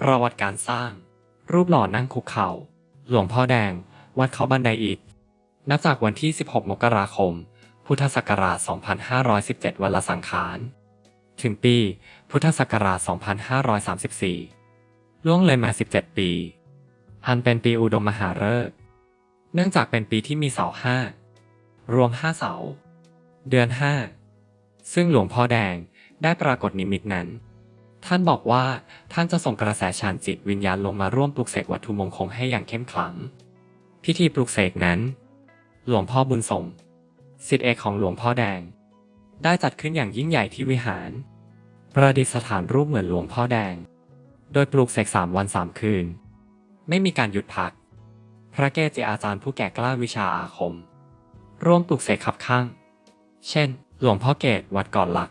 ประวัติการสร้าง รูปหล่อนั่งคุกเข่า หลวงพ่อแดง วัดเขาบันไดอิฐ นับจากวันที่ 16 มกราคม พุทธศักราช 2517 วันละสังขาร ถึงปี พุทธศักราช 2534 ล่วงเลยมา 17 ปีอันเป็นปีอุดมมหาฤกษ์ เนื่องจากเป็นปีที่มีเสาห้ารวมห้าเสา เดือนห้า ซึ่งหลวงพ่อแดงได้ปรากฏนิมิตนั้น ท่านบอกว่าท่านจะส่งกระแสฌานจิตวิญญาณลงมาร่วมปลุกเสกวัตถุมงคลให้อย่างเข้มขลัง พิธีปลุกเสกนั้น หลวงพ่อบุญสมศิษย์เอกของหลวงพ่อแดง ได้จัดขึ้นอย่างยิ่งใหญ่ที่วิหาร ประดิษฐานรูปเหมือนหลวงพ่อแดง โดยปลูกเสกสามวันสามคืน ไม่มีการหยุดพัก พระเกจิอาจารย์ผู้แก่กล้าวิชาอาคม ร่วมปลูกเสกขับข้าง เช่น หลวงพ่อเกตวัดก่อนหลัก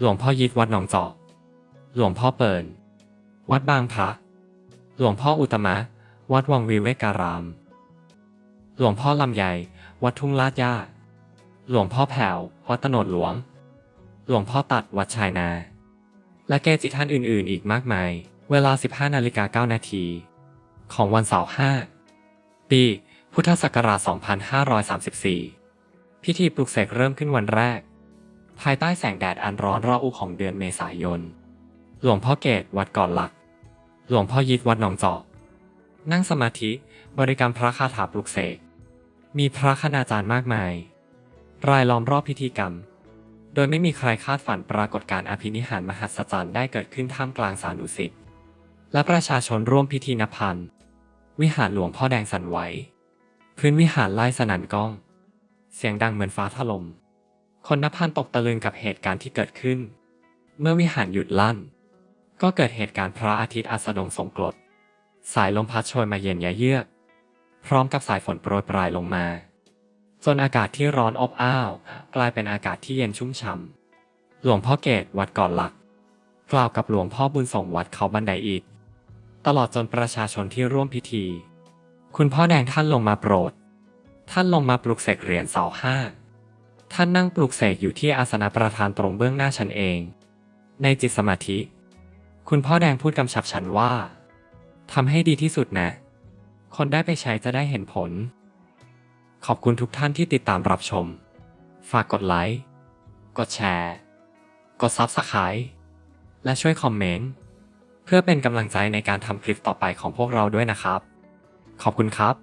หลวงพ่อยิดวัดหนองจอก หลวงพ่อเปิลวัดบางพระ หลวงพ่ออุตมะ วัดวังวิเวการาม หลวงพ่อลำไยวัดทุ่งลาดย่า หลวงพ่อแผ่ว วัดตโนดหลวง หลวงพ่อตัด วัดชายนา และเกจิท่านอื่นๆ อีกมากมาย เวลา 15นาฬิกา9นาที ของวันเสาร์5ปี พุทธศักราช 2534 พิธีปลุกเสกเริ่มขึ้นวันแรก ภายใต้แสงแดดอันร้อนระอุของเดือนเมษายน หลวงพ่อเกตวัดก่อนหลัก หลวงพ่อยิดวัดหนองจอก นั่งสมาธิบริกรรมพระคาถาปลุกเสก มีพระคณาจารย์มากมาย รายล้อมรอบพิธีกรรม โดยไม่มีใครคาดฝันปรากฏการณ์อภินิหารมหัศจรรย์ได้เกิดขึ้นท่ามกลางสานุสิทธิ์และประชาชนร่วมพิธีนับพันวิหารหลวงพ่อแดงสั่นไหว พื้นวิหารไล่สนั่นก้อง เสียงดังเหมือนฟ้าถล่ม คนนับพันตกตะลึงกับเหตุการณ์ที่เกิดขึ้น เมื่อวิหารหยุดลั่น ก็เกิดเหตุการณ์พระอาทิตย์อัสดงสงกรด สายลมพัดโชยมาเย็นยะเยือก พร้อมกับสายฝนโปรยปลายลงมา จนอากาศที่ร้อนอบอ้าว กลายเป็นอากาศที่เย็นชุ่มฉ่ำหลวงพ่อเกตวัดก่อนหลัก กล่าวกับหลวงพ่อบุญส่งวัดเขาบันไดอิฐตลอดจนประชาชนที่ร่วมพิธี คุณพ่อแดงท่านลงมาโปรด ท่านลงมาปลุกเสกเหรียญเสาห้าท่านนั่งปลุกเสกอยู่ที่อาสนะประธานตรงเบื้องหน้าฉันเอง ในจิตสมาธิ คุณพ่อแดงพูดกำชับฉันว่าทำให้ดีที่สุดนะ คนได้ไปใช้จะได้เห็นผล ขอบคุณทุกท่านที่ติดตามรับชม ฝากกดไลค์ กดแชร์ กด Subscribe และช่วยคอมเมนต์ เพื่อเป็นกำลังใจในการทำคลิปต่อไปของพวกเราด้วยนะครับ ขอบคุณครับ